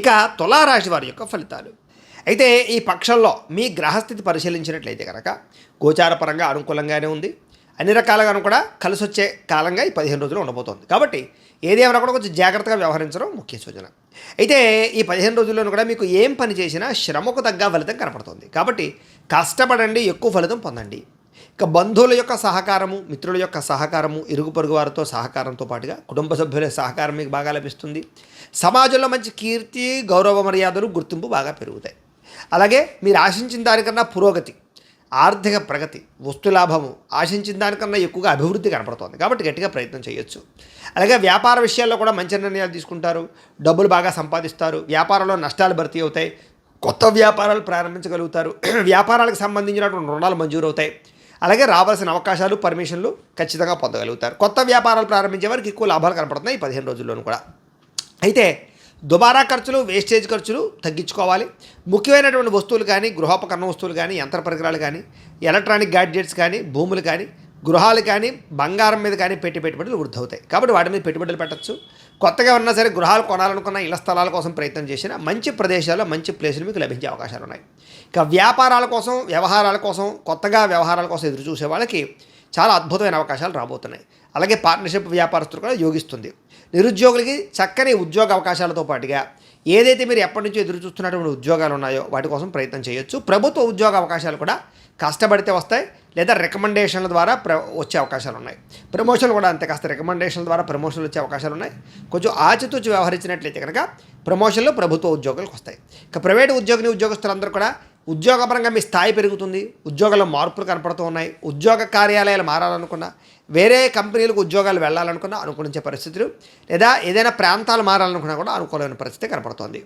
ఇక తులారాశి వారి యొక్క ఫలితాలు. అయితే ఈ పక్షంలో మీ గ్రహస్థితి పరిశీలించినట్లయితే కనుక గోచారపరంగా అనుకూలంగానే ఉంది. అన్ని రకాలుగాను కూడా కలిసి వచ్చే కాలంగా ఈ పదిహేను రోజులు ఉండబోతోంది. కాబట్టి ఏదేమైనా కూడా కొంచెం జాగ్రత్తగా వ్యవహరించడం ముఖ్య సూచన. అయితే ఈ పదిహేను రోజుల్లోనూ కూడా మీకు ఏం పని చేసినా శ్రమకు తగ్గ ఫలితం కనపడుతుంది. కాబట్టి కష్టపడండి ఎక్కువ ఫలితం పొందండి. ఇక బంధువుల యొక్క సహకారము మిత్రుల యొక్క సహకారము ఇరుగు పొరుగు వారితో సహకారంతో పాటుగా కుటుంబ సభ్యుల సహకారం మీకు బాగా లభిస్తుంది. సమాజంలో మంచి కీర్తి గౌరవ మర్యాదలు గుర్తింపు బాగా పెరుగుతాయి. అలాగే మీరు ఆశించిన దానికన్నా పురోగతి ఆర్థిక ప్రగతి వస్తులాభము ఆశించిన దానికన్నా ఎక్కువగా అభివృద్ధి కనపడుతోంది. కాబట్టి గట్టిగా ప్రయత్నం చేయొచ్చు. అలాగే వ్యాపార విషయాల్లో కూడా మంచి నిర్ణయాలు తీసుకుంటారు. డబ్బులు బాగా సంపాదిస్తారు. వ్యాపారంలో నష్టాలు భర్తీ అవుతాయి. కొత్త వ్యాపారాలు ప్రారంభించగలుగుతారు. వ్యాపారాలకు సంబంధించినటువంటి రుణాలు మంజూరు అవుతాయి అలాగే రావాల్సిన అవకాశాలు పర్మిషన్లు ఖచ్చితంగా పొందగలుగుతారు. కొత్త వ్యాపారాలు ప్రారంభించే వారికి ఎక్కువ లాభాలు కనపడుతున్నాయి ఈ పదిహేను రోజుల్లోనూ కూడా. అయితే దుబారా ఖర్చులు వేస్టేజ్ ఖర్చులు తగ్గించుకోవాలి. ముఖ్యమైనటువంటి వస్తువులు కానీ గృహోపకరణ వస్తువులు కానీ యంత్ర పరికరాలు కానీ ఎలక్ట్రానిక్ గ్యాడ్జెట్స్ కానీ భూములు కానీ గృహాలు కానీ బంగారం మీద కానీ పెట్టి పెట్టుబడులు వృద్ధి అవుతాయి కాబట్టి వాటి మీద పెట్టుబడులు పెట్టచ్చు. కొత్తగా ఉన్నా సరే గృహాలు కొనాలనుకున్న ఇళ్ళ స్థలాల కోసం ప్రయత్నం చేసిన మంచి ప్రదేశాల్లో మంచి ప్లేసులు మీకు లభించే అవకాశాలు ఉన్నాయి. ఇక వ్యాపారాల కోసం వ్యవహారాల కోసం కొత్తగా వ్యవహారాల కోసం ఎదురు చూసే వాళ్ళకి చాలా అద్భుతమైన అవకాశాలు రాబోతున్నాయి. అలాగే పార్ట్నర్షిప్ వ్యాపారస్తులు కూడా యోగిస్తుంది. నిరుద్యోగులకి చక్కని ఉద్యోగ అవకాశాలతో పాటుగా ఏదైతే మీరు ఎప్పటి నుంచో ఎదురు చూస్తున్నటువంటి ఉద్యోగాలు ఉన్నాయో వాటి కోసం ప్రయత్నం చేయొచ్చు. ప్రభుత్వ ఉద్యోగ అవకాశాలు కూడా కష్టపడితే వస్తాయి లేదా రికమెండేషన్ల ద్వారా ప్ర వచ్చే అవకాశాలు ఉన్నాయి. ప్రమోషన్లు కూడా అంతే కాస్త రికమెండేషన్ల ద్వారా ప్రమోషన్లు వచ్చే అవకాశాలు ఉన్నాయి. కొంచెం ఆచితూచి వ్యవహరించినట్లయితే కనుక ప్రమోషన్లు ప్రభుత్వ ఉద్యోగులకు వస్తాయి. ఇక ప్రైవేట్ ఉద్యోగిని ఉద్యోగస్తులందరూ కూడా ఉద్యోగపరంగా మీ స్థాయి పెరుగుతుంది ఉద్యోగాల్లో మార్పులు కనపడుతూ ఉన్నాయి ఉద్యోగ కార్యాలయాలు మారాలనుకున్నా వేరే కంపెనీలకు ఉద్యోగాలు వెళ్ళాలనుకున్నా అనుకూలించే పరిస్థితులు లేదా ఏదైనా ప్రాంతాలు మారాలనుకున్నా కూడా అనుకూలమైన పరిస్థితి కనపడుతోంది.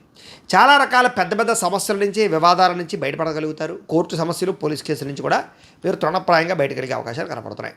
చాలా రకాల పెద్ద పెద్ద సమస్యల నుంచి వివాదాల నుంచి బయటపడగలుగుతారు. కోర్టు సమస్యలు పోలీస్ కేసుల నుంచి కూడా మీరు తృణప్రాయంగా బయటకెళ్ళే అవకాశాలు కనపడుతున్నాయి.